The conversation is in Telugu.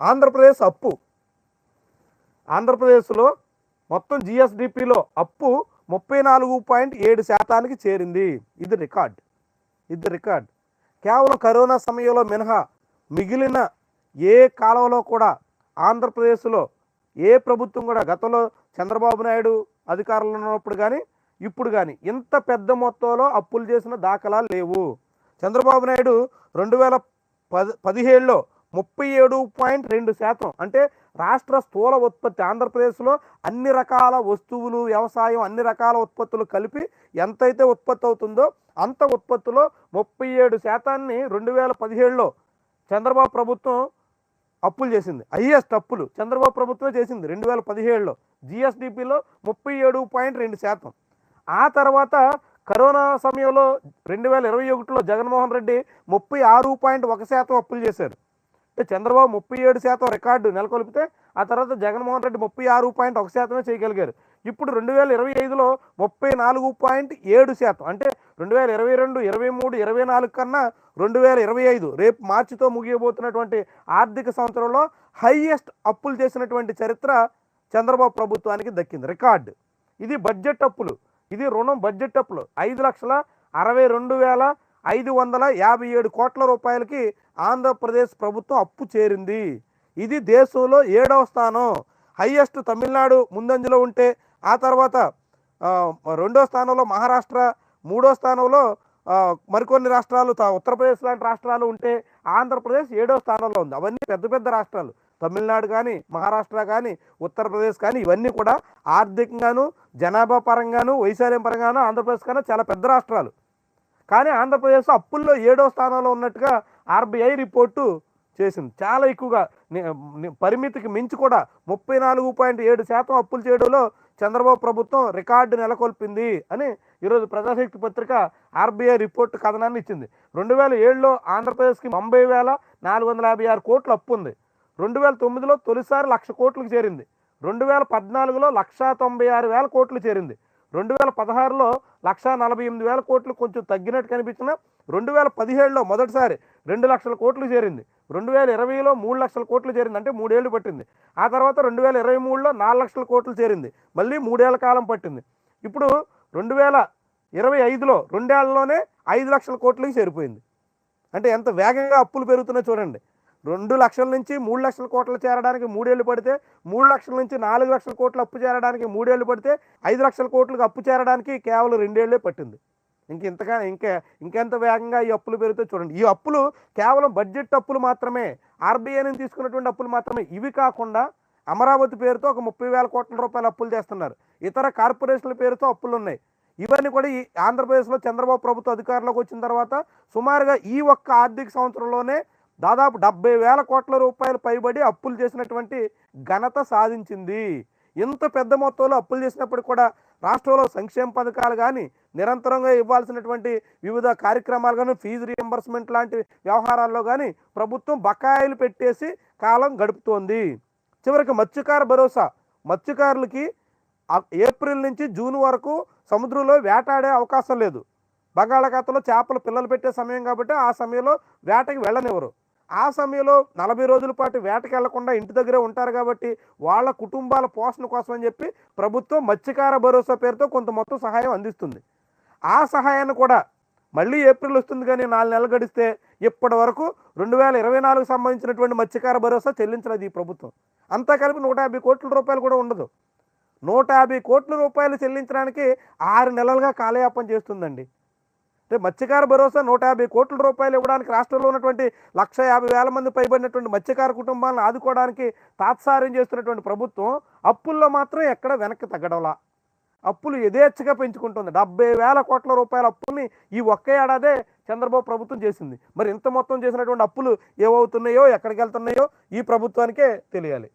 ఆంధ్రప్రదేశ్ అప్పు. ఆంధ్రప్రదేశ్లో మొత్తం జిఎస్డిపిలో అప్పు ముప్పై నాలుగు పాయింట్ ఏడు శాతానికి చేరింది. ఇది రికార్డ్. ఇది రికార్డ్. కేవలం కరోనా సమయంలో మినహా మిగిలిన ఏ కాలంలో కూడా ఆంధ్రప్రదేశ్లో ఏ ప్రభుత్వం కూడా గతంలో చంద్రబాబు నాయుడు అధికారంలో ఉన్నప్పుడు కానీ ఇప్పుడు కానీ ఇంత పెద్ద మొత్తంలో అప్పులు చేసిన దాఖలాలు లేవు. చంద్రబాబు నాయుడు రెండు వేల పది పదిహేడులో ముప్పై ఏడు పాయింట్ రెండు శాతం. అంటే రాష్ట్ర స్థూల ఉత్పత్తి ఆంధ్రప్రదేశ్లో అన్ని రకాల వస్తువులు వ్యవసాయం అన్ని రకాల ఉత్పత్తులు కలిపి ఎంతైతే ఉత్పత్తి అవుతుందో అంత ఉత్పత్తిలో ముప్పై ఏడు శాతాన్ని రెండు వేల పదిహేడులో చంద్రబాబు ప్రభుత్వం అప్పులు చేసింది. హైయెస్ట్ అప్పులు చంద్రబాబు ప్రభుత్వమే చేసింది రెండు వేల పదిహేడులో. జిఎస్డిపిలో ముప్పై ఏడు పాయింట్ రెండు శాతం. ఆ తర్వాత కరోనా సమయంలో రెండు వేల ఇరవై ఒకటిలో జగన్మోహన్ రెడ్డి ముప్పై ఆరు పాయింట్ ఒక శాతం అప్పులు చేశారు. అంటే చంద్రబాబు ముప్పై ఏడు శాతం రికార్డు నెలకొల్పితే ఆ తర్వాత జగన్మోహన్ రెడ్డి ముప్పై ఆరు పాయింట్ ఒక శాతమే చేయగలిగారు. ఇప్పుడు రెండు వేల ఇరవై ఐదులో ముప్పై నాలుగు పాయింట్ ఏడు శాతం. అంటే రెండు వేల ఇరవై రెండు ఇరవై మూడు ఇరవై నాలుగు కన్నా రెండు వేల ఇరవై ఐదు రేపు మార్చితో ముగియబోతున్నటువంటి ఆర్థిక సంవత్సరంలో హైయెస్ట్ అప్పులు చేసినటువంటి చరిత్ర చంద్రబాబు ప్రభుత్వానికి దక్కింది. రికార్డు. ఇది బడ్జెట్ అప్పులు. ఇది రుణం బడ్జెట్ అప్పులు. ఐదు లక్షల అరవై రెండు వేల ఐదు వందల యాభై ఏడు కోట్ల రూపాయలకి ఆంధ్రప్రదేశ్ ప్రభుత్వం అప్పు చేరింది. ఇది దేశంలో ఏడవ స్థానం. హయ్యెస్ట్ తమిళనాడు ముందంజలో ఉంటే ఆ తర్వాత రెండో స్థానంలో మహారాష్ట్ర మూడో స్థానంలో మరికొన్ని రాష్ట్రాలు ఉత్తరప్రదేశ్ లాంటి రాష్ట్రాలు ఉంటే ఆంధ్రప్రదేశ్ ఏడో స్థానంలో ఉంది. అవన్నీ పెద్ద పెద్ద రాష్ట్రాలు. తమిళనాడు కానీ మహారాష్ట్ర కానీ ఉత్తరప్రదేశ్ కానీ ఇవన్నీ కూడా ఆర్థికంగాను జనాభా పరంగాను వైశాల్యం పరంగాను ఆంధ్రప్రదేశ్ కన్నా చాలా పెద్ద రాష్ట్రాలు. కానీ ఆంధ్రప్రదేశ్ అప్పుల్లో ఏడో స్థానంలో ఉన్నట్టుగా ఆర్బీఐ రిపోర్టు చేసింది. చాలా ఎక్కువగా పరిమితికి మించి కూడా ముప్పై నాలుగు పాయింట్ ఏడు శాతం అప్పులు చేయడంలో చంద్రబాబు ప్రభుత్వం రికార్డు నెలకొల్పింది అని ఈరోజు ప్రజాశక్తి పత్రిక ఆర్బీఐ రిపోర్టు కథనాన్ని ఇచ్చింది. రెండు వేల ఏడులో ఆంధ్రప్రదేశ్కి తొంభై వేల నాలుగు వందల యాభై ఆరు కోట్లు అప్పు ఉంది. రెండు వేల తొమ్మిదిలో తొలిసారి లక్ష కోట్లకు చేరింది. రెండు వేల పద్నాలుగులో లక్షా తొంభై ఆరు వేల కోట్లు చేరింది. రెండు వేల పదహారులో లక్షా నలభై ఎనిమిది వేల కోట్లు కొంచెం తగ్గినట్టు కనిపించిన రెండు వేల పదిహేడులో మొదటిసారి రెండు లక్షల కోట్లు చేరింది. రెండు వేల ఇరవైలో మూడు లక్షల కోట్లు చేరింది. అంటే మూడేళ్ళు పట్టింది. ఆ తర్వాత రెండు వేల ఇరవై మూడులో నాలుగు లక్షల కోట్లు చేరింది. మళ్ళీ మూడేళ్ళ కాలం పట్టింది. ఇప్పుడు రెండు వేల ఇరవై ఐదులో రెండేళ్ళలోనే ఐదు లక్షల కోట్లకి చేరిపోయింది. అంటే ఎంత వేగంగా అప్పులు పెరుగుతున్నాయో చూడండి. రెండు లక్షల నుంచి మూడు లక్షల కోట్లు చేరడానికి మూడేళ్ళు పడితే మూడు లక్షల నుంచి నాలుగు లక్షల కోట్లు అప్పు చేరడానికి మూడేళ్ళు పడితే ఐదు లక్షల కోట్లకు అప్పు చేరడానికి కేవలం రెండేళ్ళే పట్టింది. ఇంక ఇంతగా ఇంకా ఇంకెంత వేగంగా ఈ అప్పులు పెరిగితే చూడండి. ఈ అప్పులు కేవలం బడ్జెట్ అప్పులు మాత్రమే ఆర్బీఐ నుంచి తీసుకున్నటువంటి అప్పులు మాత్రమే ఇవి కాకుండా అమరావతి పేరుతో ఒక ముప్పై వేల కోట్ల రూపాయల అప్పులు చేస్తున్నారు. ఇతర కార్పొరేషన్ల పేరుతో అప్పులు ఉన్నాయి ఇవన్నీ కూడా ఈ ఆంధ్రప్రదేశ్లో చంద్రబాబు ప్రభుత్వ అధికారంలోకి వచ్చిన తర్వాత సుమారుగా ఈ ఒక్క ఆర్థిక సంవత్సరంలోనే దాదాపు డెబ్బై వేల కోట్ల రూపాయలు పైబడి అప్పులు చేసినటువంటి ఘనత సాధించింది. ఇంత పెద్ద మొత్తంలో అప్పులు చేసినప్పుడు కూడా రాష్ట్రంలో సంక్షేమ పథకాలు కానీ నిరంతరంగా ఇవ్వాల్సినటువంటి వివిధ కార్యక్రమాలు కానీ ఫీజు రియంబర్స్మెంట్ లాంటి వ్యవహారాల్లో కానీ ప్రభుత్వం బకాయిలు పెట్టేసి కాలం గడుపుతోంది. చివరికి మత్స్యకార భరోసా మత్స్యకారులకి ఏప్రిల్ నుంచి జూన్ వరకు సముద్రంలో వేటాడే అవకాశం లేదు. బంగాళాఖాతంలో చేపలు పిల్లలు పెట్టే సమయం కాబట్టి ఆ సమయంలో వేటకి వెళ్ళనివ్వరు. ఆ సమయంలో నలభై రోజుల పాటు వేటకి వెళ్ళకుండా ఇంటి దగ్గరే ఉంటారు కాబట్టి వాళ్ళ కుటుంబాల పోషణ కోసం అని చెప్పి ప్రభుత్వం మత్స్యకార భరోసా పేరుతో కొంత మొత్తం సహాయం అందిస్తుంది. ఆ సహాయాన్ని కూడా మళ్ళీ ఏప్రిల్ వస్తుంది కానీ నాలుగు నెలలు గడిస్తే ఇప్పటి వరకు రెండు వేల ఇరవై నాలుగు సంబంధించినటువంటి మత్స్యకార భరోసా చెల్లించలేదు ఈ ప్రభుత్వం. అంతా కలిపి నూట యాభై కోట్ల రూపాయలు కూడా ఉండదు. నూట యాభై కోట్ల రూపాయలు చెల్లించడానికి ఆరు నెలలుగా కాలయాపన చేస్తుందండి. అంటే మత్స్యకార భరోసా నూట యాభై కోట్ల రూపాయలు ఇవ్వడానికి రాష్ట్రంలో ఉన్నటువంటి లక్ష యాభై వేల మంది పైబడినటువంటి మత్స్యకార కుటుంబాలను ఆదుకోవడానికి తాత్సార్యం చేస్తున్నటువంటి ప్రభుత్వం అప్పుల్లో మాత్రం ఎక్కడ వెనక్కి తగ్గడంలా. అప్పులు యథేచ్ఛగా పెంచుకుంటుంది. డెబ్బై వేల కోట్ల రూపాయల అప్పుల్ని ఈ ఒక్క ఏడాదే చంద్రబాబు ప్రభుత్వం చేసింది. మరి ఇంత మొత్తం చేసినటువంటి అప్పులు ఏవవుతున్నాయో ఎక్కడికి వెళ్తున్నాయో ఈ ప్రభుత్వానికే తెలియాలి.